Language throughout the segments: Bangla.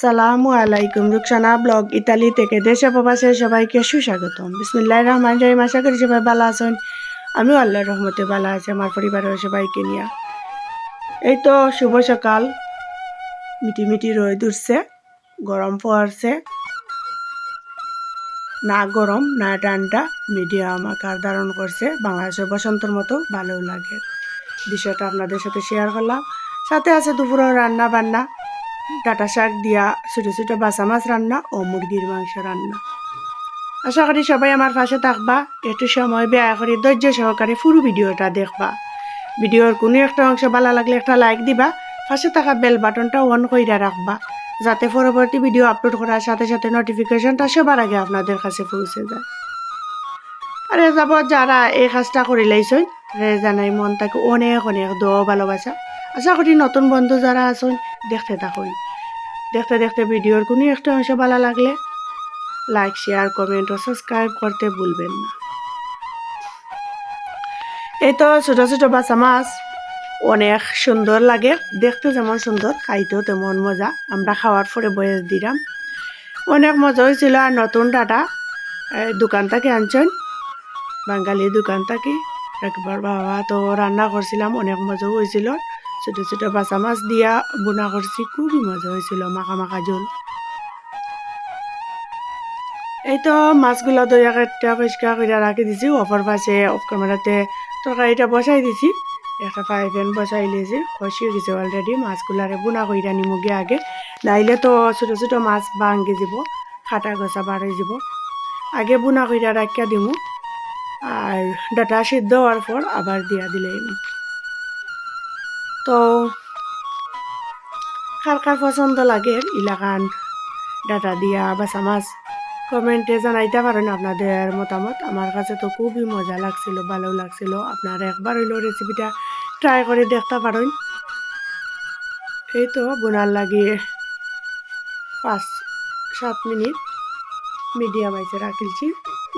সালামু আলাইকুম। রুকসানা ব্লগ ইতালি থেকে দেশে প্রবাসে সবাইকে সুস্বাগতম। বিসমিল্লাহ রহমান রহিম। আশা করি সবাই ভালো আছেন। আমিও আল্লাহর রহমতে ভালো আছি, আমার পরিবারের সবাইকে নিয়ে। এই তো শুভ সকাল। মিটি মিটি রোদ উঠছে, গরম পড়ছে। না গরম, না ঠান্ডা, মিডিয়াম আকার ধারণ করছে। বাংলাদেশের বসন্তের মতো ভালো লাগে। বিষয়টা আপনাদের সাথে শেয়ার করলাম। সাথে আছে দুপুরের রান্না বান্না ডাটা শাক দিয়া ছোটো ছোটো বাসা মাছ রান্না ও মুরগির মাংস রান্না। আশা করি সবাই আমার পাশে থাকবা। একটু সময় ব্যয় করে ধৈর্য সহকারে পুরো ভিডিওটা দেখবা। ভিডিওর কোনো একটা অংশ ভালো লাগলে একটা লাইক দিবা। পাশে থাকা বেল বাটনটা অন কইরা রাখবা, যাতে পরবর্তী ভিডিও আপলোড করার সাথে সাথে নোটিফিকেশনটা সবার আগে আপনাদের কাছে পৌঁছে যায়। আর যাব যারা এই কাজটা করে লাইছেন রে জানাই মন তাকে অনেক অনেক দো ভালোবাসা। আশা করি নতুন বন্ধু যারা আছেন, দেখতে থাকুন। দেখতে দেখতে ভিডিওর কোনো একটা অংশ ভালো লাগলে লাইক শেয়ার কমেন্ট ও সাবস্ক্রাইব করতে ভুলবেন না। এই তো ছোট ছোট বাচ্চা মাছ, অনেক সুন্দর লাগে। দেখতে যেমন সুন্দর, খাইতেও তেমন মজা। আমরা খাওয়ার পরে বয়স দিলাম। অনেক মজা হয়েছিল আর নতুন ডাটা দোকান থেকে আনছেন। বাঙালি দোকান থেকে। একবার বাবা তো রান্না করছিলাম, অনেক মজাও হয়েছিল। ছোট ছোট বাচ্চা মাছ দিয়া বোনা করছি খুবই মজা হয়েছিল, মাখা মাখা জল। এই তো মাছগুলো দইয়া কাটটা পরিষ্কার করে রাখি দিছি অপর পাশে অফ ক্যামেরাতে তরকারিটা বসাই দিছি। একটা ফ্রাই প্যান বসাই লিয়েছি কষিয়ে গেছে অলরেডি মাছগুলারে বোনা কইরা নিমুগে আগে। নাইলে তো ছোট ছোট মাছ ভাঙ্গি যাব, খাটা গছা বাড়ি যাব। আগে বোনা কইরা রাখিয়া দিমু, আর ডাটা সিদ্ধ হওয়ার পর আবার দিয়া দিলেই তো কার কার পছন্দ লাগে ইলাকান ডাটা দিয়া বাসা মাছ কমেন্টে জানাইতে পারেন আপনাদের মতামত। আমার কাছে তো খুবই মজা লাগছিল, ভালো লাগছিল। আপনারা একবার হইলেও রেসিপিটা ট্রাই করে দেখতে পারেন। এই তো বোনার লাগে পাঁচ সাত মিনিট মিডিয়াম আইসে রাখিলছি।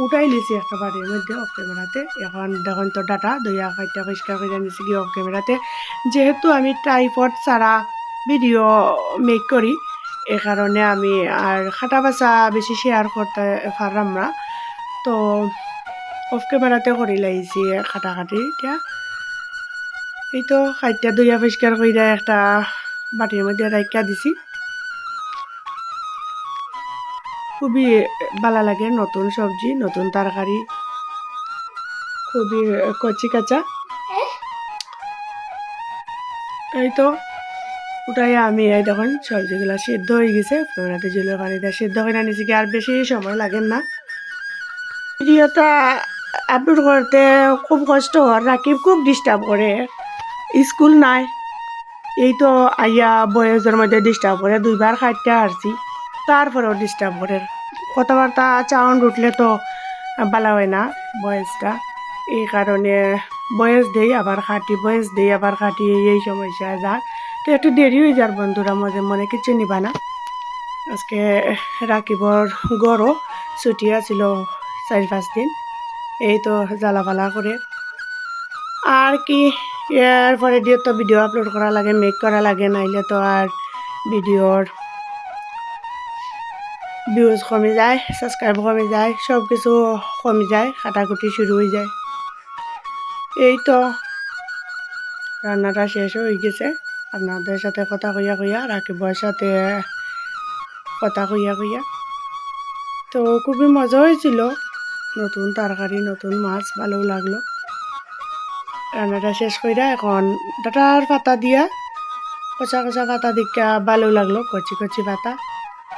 উঠাই লিছি একটা বাড়ির মধ্যে অফ ক্যামেরাতে এখন দেখুন তো ডাটা দইয়া খাইটা পরিষ্কার করে নিছি কি অফ ক্যামেরাতে যেহেতু আমি ট্রাইপড ছাড়া ভিডিও মেক করি এ কারণে আমি আর খাটা বাসা বেশি শেয়ার করতে পারলাম না। তো অফ ক্যামেরাতে করে লাইছি খাটাখাটি এটা এই তো খাইটা দইয়া পরিষ্কার করে একটা বাটির মধ্যে রাইকা দিছি। খুবই ভালো লাগে নতুন সবজি, নতুন তরকারি। খুবই কচি কাঁচা। এই তো ওটাই আমি এই দেখুন, সবজিগুলো সিদ্ধ হয়ে গেছে। ফোনাতে জলের পানিটা সিদ্ধ করে নিয়েছি কি আর বেশি সময় লাগে না। ভিডিওটা আপলোড করতে খুব কষ্ট হয় রাকিব খুব ডিস্টার্ব করে। স্কুল নাই। এই তো আইয়া বয়সের মধ্যে ডিস্টার্ব করে দুইবার খাইতে আসছি। তারপরেও ডিস্টার্ব করে। কথাবার্তা চাউন্ড উঠলে তো ভালো হয় না বয়সটা। এই কারণে বয়স দেই, আবার খাটি, বয়স দেই, আবার খাটি, এই সমস্যা যাক। তো একটু দেরি হয়ে যার বন্ধুরা মধ্যে মনে কিছু নিবা না। আজকে রাকিবর গড়ও ছুটি আছিল চারি পাঁচ দিন। এই তো জ্বালাপালা করে। আর কি এর পরে দিয়ে তো ভিডিও আপলোড করা লাগে মেক করা লাগে, নাইলে তো আর ভিডিওর ভিউজ কমে যায় সাবস্ক্রাইব কমে যায় সব কিছু কমে যায়, কাটাকুটি শুরু হয়ে যায়। এই তো রান্নাটা শেষ হয়ে গেছে। আপনাদের সাথে কথা কইয়া কইয়া রাকিবর সাথে কথা কইয়া কইয়া। তো, খুবই মজা হয়েছিল নতুন তরকারি নতুন মাছ, ভালো লাগল। রান্নাটা শেষ কইরা এখন ডাটার পাতা দিয়া। কচা কচা পাতা দিকা ভালো লাগল, কচি কচি পাতা।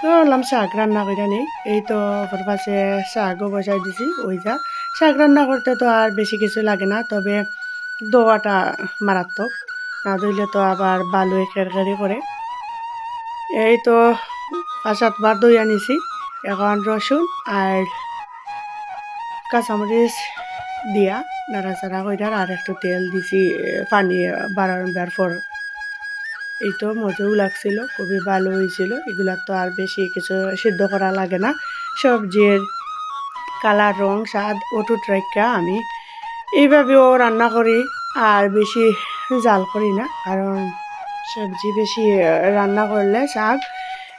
বললাম শাক রান্না করে নেই। এই তো ওপর পাশে শাকও বসাই দিছি, ওই যা। শাক রান্না করতে তো আর বেশি কিছু লাগে না, তবে দোয়াটা মারাত্মক। না ধুইলে তো আবার বালুয়ে খেরখেরি করে এই তো পাঁচ সাতবার দই আনিছি এখন রসুন আর কাঁচামরিচ দিয়া নাড়াচাড়া কইরার আর একটু তেল দিছি পানি বাড়ানোর পর। এই তো মজাও লাগছিল, খুবই ভালো হয়েছিল। এগুলা তো আর বেশি কিছু সিদ্ধ করা লাগে না। সবজির কালার, রং, স্বাদ, অটুট রেখা আমি এইভাবেও রান্না করি, আর বেশি জাল করি না, কারণ সবজি বেশি রান্না করলে শাক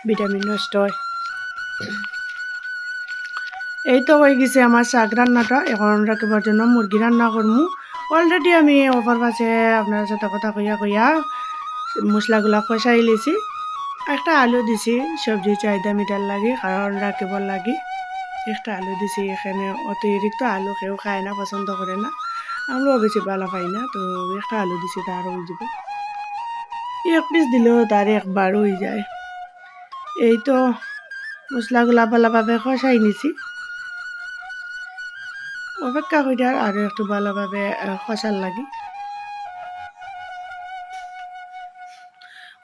ভিটামিন নষ্ট হয়। এই তো হয়ে গেছে আমার শাক রান্নাটা, এখন রাখবার জন্য মুরগি রান্না করমু। অলরেডি আমি অপর পাশে আপনার সাথে কথা কইয়া কইয়া মশলাগুলা কষাই লিছি। একটা আলু দিছি, সবজি চাহিদা মিটার লাগে কারণ রাখিবার লাগে। একটা আলু দিছি, এখানে অতিরিক্ত আলু কেউ খায় না, পছন্দ করে না। আমরাও বেশি ভালো পাই না, তো একটা আলু দিছি তার হয়ে যাবে। এক পিস দিলেও তার একবার হয়ে যায়। এই তো মশলাগুলা ভালোভাবে কষাই নিছি। অপেক্ষা করি আর একটু ভালোভাবে কষার লাগে।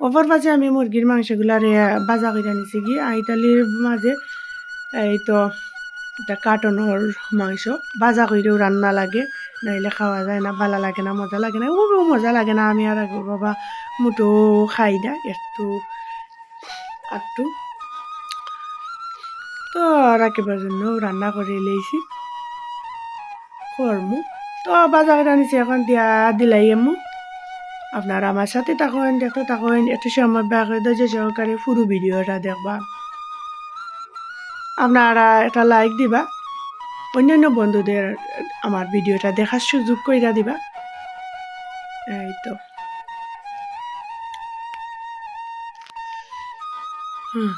অপর পাশে আমি মুরগির মাংসগুলার বাজা করে নিছি কি আইতালির মাঝে, এই তো এটা কাটনের মাংস। বাজা করেও রান্না লাগে, নাইলে খাওয়া যায় না, ভালো লাগে না, মজা লাগে না খুবও মজা লাগে না, আমি আর বাবা মুটো খাই না, একটু একটু তো রাখিবার জন্য রান্না করে লেছি করমু। তো বাজা বাজার আনিছি এখন দিয়া দিলাই এমু আপনারা আমার সাথে থাকুন, দেখতে থাকুন। একটু সময় ব্যাগ ধৈর্য সহকারে পুরো ভিডিওটা দেখবা। আপনারা একটা লাইক দিবা। অন্যান্য বন্ধুদের আমার ভিডিওটা দেখার সুযোগ কইরা দিবা। এই তো। হুম।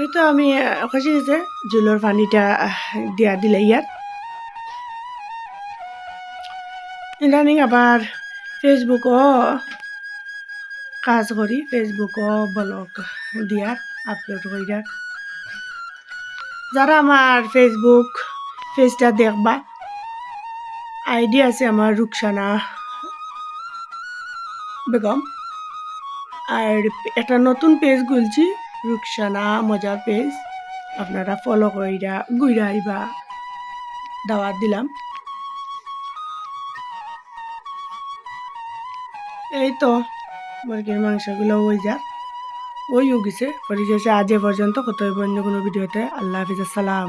এই তো আমি খুশি হয়েছে জুলোর পানিটা দিয়া দিলে ইয়াত ইদানিং আবার ফেসবুকও কাজ করি ফেসবুকও ব্লগ দিয়ার আপলোড করিয়ার যারা আমার ফেসবুক পেজটা দেখবা, আইডি আছে আমার রুকসানা বেগম। আর একটা নতুন পেজ খুলছি রুকসানা মজার পেজ আপনারা ফলো কইরা গুইরা আইবা দাওয়াত দিলাম। এই তো, মুরগির মাংসগুলো ওই যাক ওই গেছে। পরিশেষে আজ পর্যন্ত কত অন্য কোনো ভিডিওতে। আল্লাহ হাফিজ, আসসালাম।